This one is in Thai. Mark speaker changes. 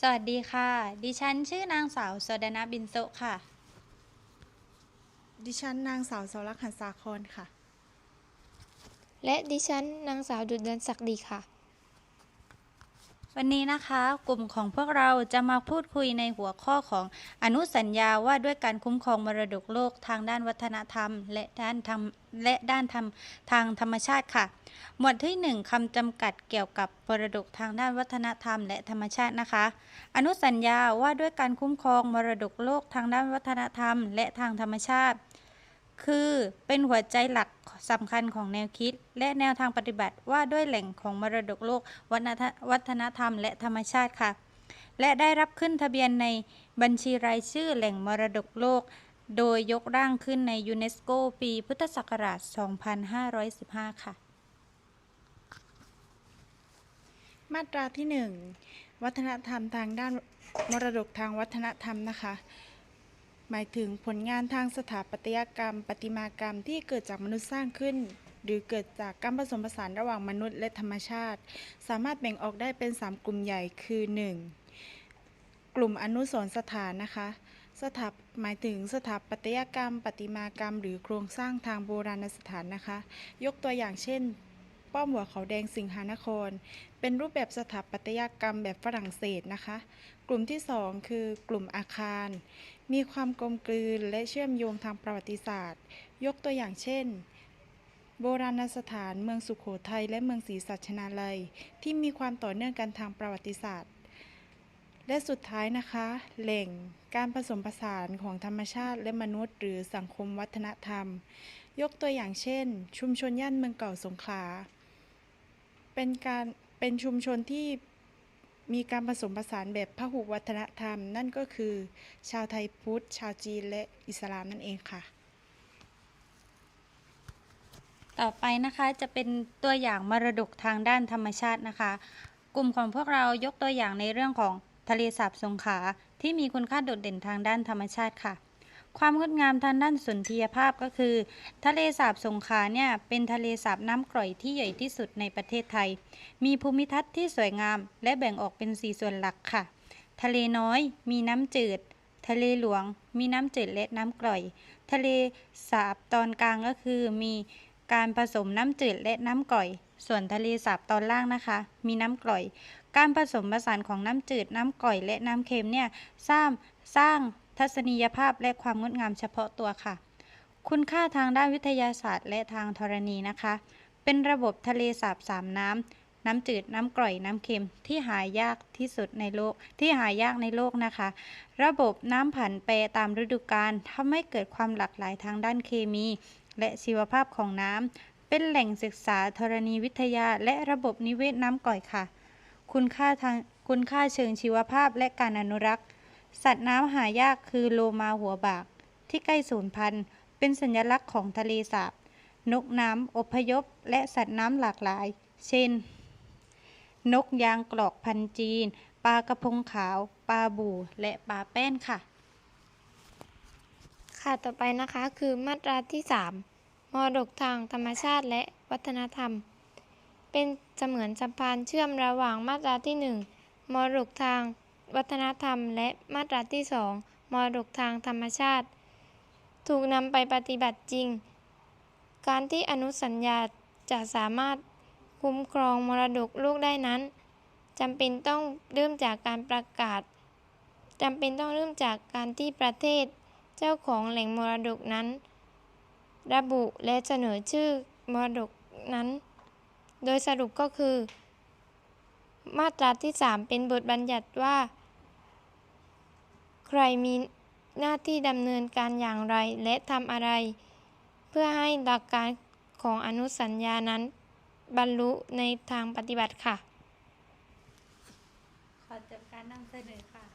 Speaker 1: สวัสดีค่ะ ดิฉันชื่อนางสาวสดนาบินโซะค่ะ
Speaker 2: ดิฉันนางสาวสรักษ์หันสาครค่ะ
Speaker 3: และดิฉันนางสาวดุจเดินศักดีค่ะ
Speaker 1: วันนี้นะคะกลุ่มของพวกเราจะมาพูดคุยในหัวข้อของอนุสัญญาว่าด้วยการคุ้มครองมรดกโลกทางด้านวัฒนธรรม และด้านธรรมและด้านธรรมทางธรรมชาติค่ะ หมวดที่ 1คำจำกัดเกี่ยวกับมรดกทางด้านวัฒนธรรม และธรรมชาตินะคะ อนุสัญญาว่าด้วยการคุ้มครองมรดกโลกทางด้านวัฒนธรรม และทางธรรมชาติ คือเป็นหัวใจหลักสำคัญของแนวคิด และแนวทางปฏิบัติว่าด้วยแหล่งของมรดกโลกวัฒนธวัฒนธรรม และธรรมชาติค่ะ และได้รับขึ้นทะเบียนในบัญชีรายชื่อแหล่งมรดกโลก โดยยกร่างขึ้นในยูเนสโกปีพุทธศักราช 2515 ค่ะ
Speaker 2: มาตราที่ 1 วัฒนธรรมทางด้านมรดกทางวัฒนธรรมนะคะ หมายถึงผลงานทางสถาปัตยกรรม ประติมากรรมที่เกิดจากมนุษย์สร้างขึ้น หรือเกิดจากการผสมผสานระหว่างมนุษย์และธรรมชาติ สามารถแบ่งออกได้เป็น 3 กลุ่มใหญ่คือ 1. กลุ่มอนุสรณ์สถานนะคะ สถาหมายถึงสถาปัตยกรรม ประติมากรรม หรือโครงสร้างทางโบราณสถานนะคะ ยกตัวอย่างเช่น ป้อมหัวเขาแดงสิงหานคร เป็นรูปแบบสถาปัตยกรรมแบบฝรั่งเศสนะคะ กลุ่มที่ 2 คือกลุ่มอาคาร มีความกลมกลืนและเชื่อมโยงทางประวัติศาสตร์ ยกตัวอย่างเช่น โบราณสถานเมืองสุขโขทัยและเมืองศรีสัชนาลัย ที่มีความต่อเนื่องกันทางประวัติศาสตร์ และสุดท้ายนะคะ แหล่งการผสมผสานของธรรมชาติและมนุษย์ หรือสังคมวัฒนธรรมยกตัวอย่างเช่น ชุมชนย่านเมืองเก่าสงขลา เป็นการเป็นชุมชนที่มีการผสมผสานแบบพหุวัฒนธรรม นั่นก็คือ ชาวไทยพุทธ ชาวจีนและอิสลามนั่นเองค่ะ
Speaker 1: ต่อไปนะคะจะเป็นตัวอย่างมรดกทางด้านธรรมชาตินะคะ กลุ่มของพวกเรายกตัวอย่างในเรื่องของทะเลสาบสงขลาที่มีคุณค่าโดดเด่นทางด้านธรรมชาติค่ะ ความงดงามทางด้านสุนทรียภาพก็คือ ทะเลสาบสงขลาเนี่ยเป็นทะเลสาบน้ำกร่อยที่ใหญ่ที่สุดในประเทศไทย มีภูมิทัศน์ที่สวยงาม และแบ่งออกเป็นสีส่วนหลักค่ะ ทะเลน้อยมีน้ำจืด ทะเลหลวง มีน้ำจืดและน้ำกร่อย ทะเลสาบตอนกลางก็คือมีการผสมน้ำจืดและน้ำกร่อย ส่วนทะเลสาบตอนล่างนะคะ มีน้ำกร่อย การผสมผสานของน้ำจืด น้ำกร่อย และน้ำเค็มเนี่ยสร้างสร้าง ทัศนียภาพและความงดงามเฉพาะตัวค่ะ คุณค่าทางด้านวิทยาศาสตร์และทางธรณีนะคะ เป็นระบบทะเลสาบสามน้ำ น้ำจืดน้ำกร่อยน้ำเค็มที่หายากที่สุดในโลกที่หายากในโลกนะคะ ระบบน้ำผันแปรตามฤดูกาลทำให้เกิดความหลากหลายทางด้านเคมี และชีวภาพของน้ำเป็นแหล่งศึกษาธรณีวิทยา และระบบนิเวศน้ำก่อยค่ะ คุณค่าทางคุณค่าเชิงชีวภาพและการอนุรักษ์ สัตว์น้ำหายากคือโลมาหัวบาก ที่ใกล้สูญพันธุ์ เป็นสัญลักษณ์ของทะเลสาบ นกน้ำอพยพ และสัตว์น้ำหลากหลาย เช่น นกยางกรอกพันจีน ปลากระพงขาว ปลาบู่ และปลาแป้นค่ะ
Speaker 3: ค่ะ ต่อไปนะคะคือมาตราที่ 3 มรดกทางธรรมชาติและวัฒนธรรม เป็นเสมือนสะพานเชื่อมระหว่างมาตราที่ 1มรดกทาง วัฒนธรรม และมาตราที่ 2 มรดกทางธรรมชาติ ถูกนำไปปฏิบัติจริง การที่อนุสัญญาจะสามารถคุ้มครองมรดกโลกได้นั้นจำเป็นต้องเริ่มจากการประกาศจำเป็นต้องเริ่มจากการที่ประเทศ เจ้าของแหล่งมรดกนั้น ระบุและเสนอชื่อมรดกนั้น โดยสรุปก็คือ มาตราที่ 3 เป็นบทบัญญัติว่า ใครมีหน้าที่ดำเนินการอย่างไรและทำอะไร เพื่อให้หลักการของอนุสัญญานั้น บรรลุในทางปฏิบัติค่ะ
Speaker 1: ขอจบการนำเสนอค่ะ